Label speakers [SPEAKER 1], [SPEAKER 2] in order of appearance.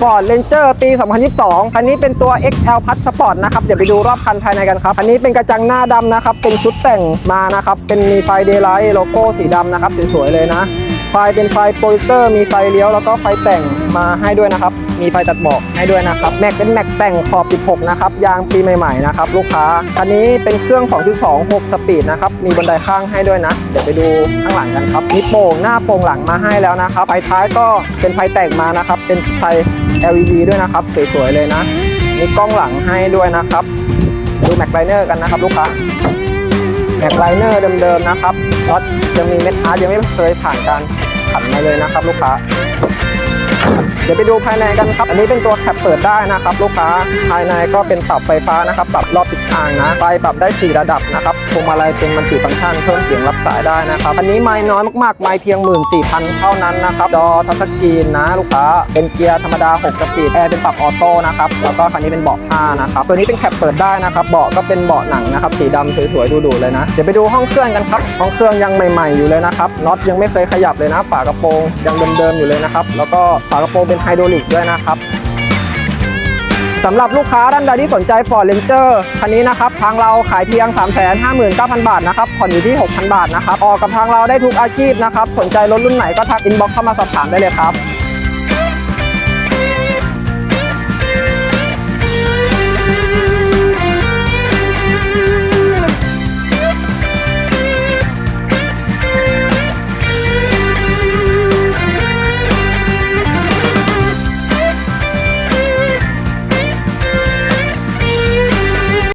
[SPEAKER 1] Ford Ranger ปี 2022 คันนี้เป็นตัว XL Plus Sport นะครับ เดี๋ยวไปดูรอบคันภายในกันครับอันนี้เป็นกระจังหน้าดำนะครับ เป็นชุดแต่งมานะครับ เป็นมีไฟ Daylight โลโก้สีดำนะครับสวยๆเลยนะ ไฟเป็นไฟโปรเจคเตอร์ มีไฟเลี้ยวแล้วก็ไฟแต่งมาให้ด้วยนะครับ มีไฟตัดหมอกให้ด้วยนะครับ แม็กเป็นแม็กแต่งขอบ 16 นะครับ ยางปีใหม่ๆนะครับลูกค้า คันนี้เป็นเครื่อง 2.2 6 สปีดนะครับ มีบันไดข้างให้ด้วยนะ เดี๋ยวไปดูข้างหลังกันครับ มีโป่งหน้าโป่งหลังมาให้แล้วนะครับ ไฟท้ายก็เป็นไฟแต่งมานะครับ เป็นไฟ LED ด้วยนะครับ สวยๆเลยนะ มีกล้องหลังให้ด้วยนะครับ ดูแม็กไลเนอร์กันนะครับลูกค้าแม็กไลเนอร์เดิมๆนะครับรถยังมีเม็ดอาร์ตยังไม่เคยผ่านการขันมาเลยนะครับ ลูกค้า เดี๋ยวไปดูภายในกันครับ อันนี้เป็นตัวแคปเปิดได้นะครับ ลูกค้าภายในก็เป็นปรับไฟฟ้านะครับ ปรับรอบทิศทางนะไฟปรับได้ 4 ระดับนะครับพวงมาลัยเป็นมันติฟังก์ชันเพิ่มเสียงรับสายได้นะครับ อันนี้ไม่น้อยมากๆ ไม่เพียง 14,000 เท่านั้นนะครับ จอทัชสกรีนนะลูกค้า เป็นเกียร์ธรรมดา 6 สปีด แอร์เป็นปรับออโต้นะครับ แล้วก็คันนี้เป็นเบาะผ้านะครับ ตัวนี้เป็นแคปเปิดได้นะครับ เบาะก็เป็นเบาะหนังนะครับ สีดำสวยๆดูๆเลยนะ เดี๋ยวไปดูห้องเครื่องกันครับ ห้องเครื่องยังใหม่ ๆอยู่เลยนะครับ น็อตยังไม่เคยขยับเลยนะ ฝากระโปรงยังเดิมๆอยู่เลยนะครับ แล้วก็ฝากระโปรงเป็นไฮดรอลิกด้วยนะครับสำหรับลูกค้าท่านใดที่สนใจ Ford Ranger คันนี้นะครับทางเราขายเพียง 359,000 บาทนะครับผ่อนอยู่ที่ 6,000 บาทนะครับออกกับทางเราได้ทุกอาชีพนะครับสนใจรถรุ่นไหนก็ทักอินบ็อกเข้ามาสอบถามได้เลยครับ